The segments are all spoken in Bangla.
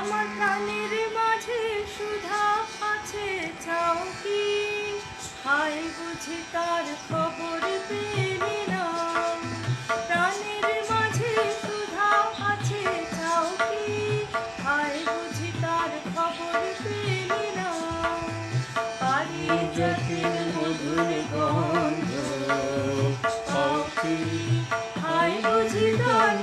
আমার প্রাণের মাঝে সুধা আছে, চাও কি? হায় বুঝি তার খবর পেলে না। প্রাণের মাঝে সুধা আছে, চাও কি? হায় বুঝি তার খবর পেলে না। পারিজাতের মধুর গন্ধ হায় বুঝি তার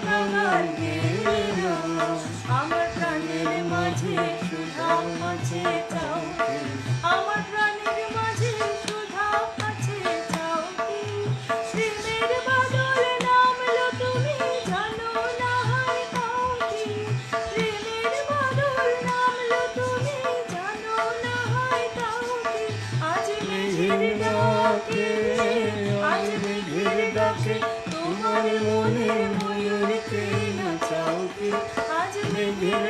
তোমার মনে ময়ূরকে নাচাও কি আজ মেঘের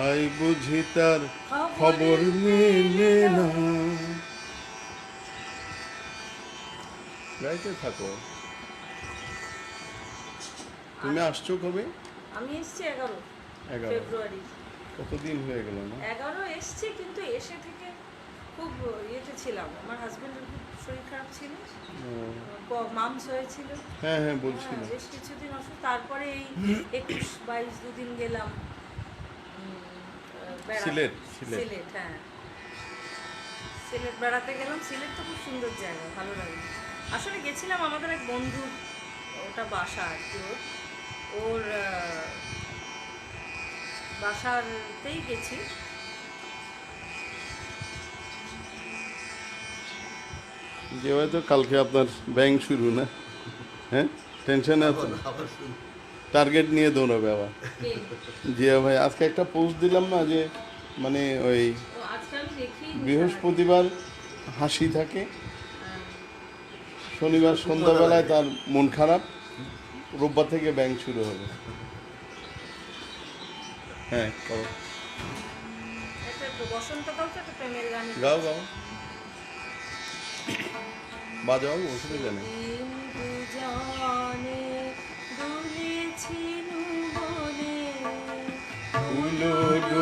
হাই বুঝি তার খবর মেলে না। গাইতে থাকো। তুমি আসছো কবে? আমি এসছি এগারো ফেব্রুয়ারি। কতদিন হয়ে গেল না? এগারো এসছি কিন্তু এসে থেকে খুব ইয়েতে ছিলাম। আমার হাজবেন্ডের খুব শরীর খারাপ ছিল। মামস হয়েছিল। হ্যাঁ হ্যাঁ বলছিল। হ্যাঁ, বেশ কিছুদিন অসুখ তারপরে এই একুশ বাইশ দুদিন গেলাম। সিলেট, সিলেট। হ্যাঁ। সিলেট বেড়াতে গেলাম। সিলেট তো খুব সুন্দর জায়গা ভালো লাগে। আসলে গেছিলাম আমাদের এক বন্ধুর ওটা বাসা আর কি ওর। ওর বাসাতেই গেছি। যে হয়তো কালকে আপনার ব্যাংক শুরু না? হ্যাঁ? টেনশন আছে? টার্গেট নিয়ে দৌড়াবে আবার? জিয়া ভাই আজকে একটা পোস্ট দিলাম না যে মানে ওই বৃহস্পতিবার হাসি থাকে। শনিবার সন্ধ্যাবেলায় তার মন খারাপ। রোববার থেকে ব্যাংক শুরু হবে। হ্যাঁ করো। গাও গাও। বাজাও অসুবিধা নেই।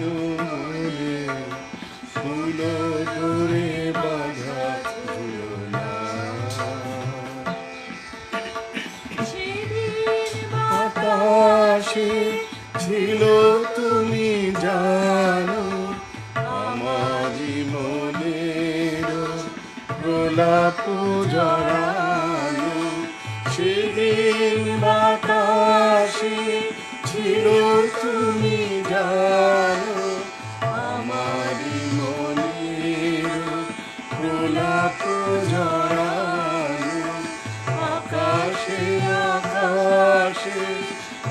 মনে ফুলো ধরে বাঁধা ছিল তুমি জানো আমারই মনের গোলাপ জড়ানো। সেদিন বাতাসে ছিল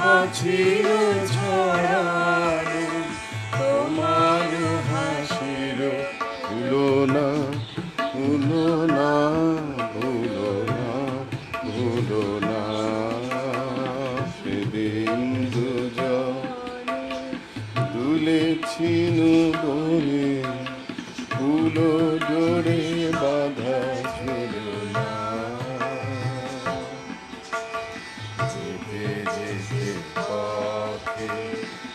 아버지를 찾아 যেতে যেতে পথে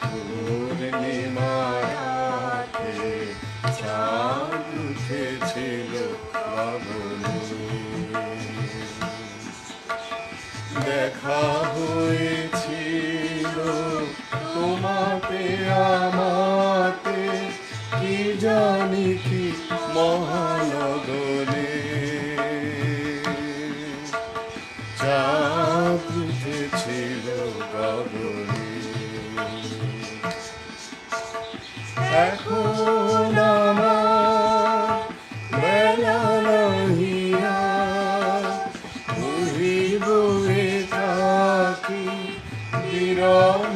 পূর্ণিমাতে চাঁদ উঠেছিল বাবনে দেখা হয়েছিল তোমাতে আমাতে, কি জানি কি মহানগরে। চাঁদ এখন আমার বেলা নাহিয়া বহিব একাকি বিরহির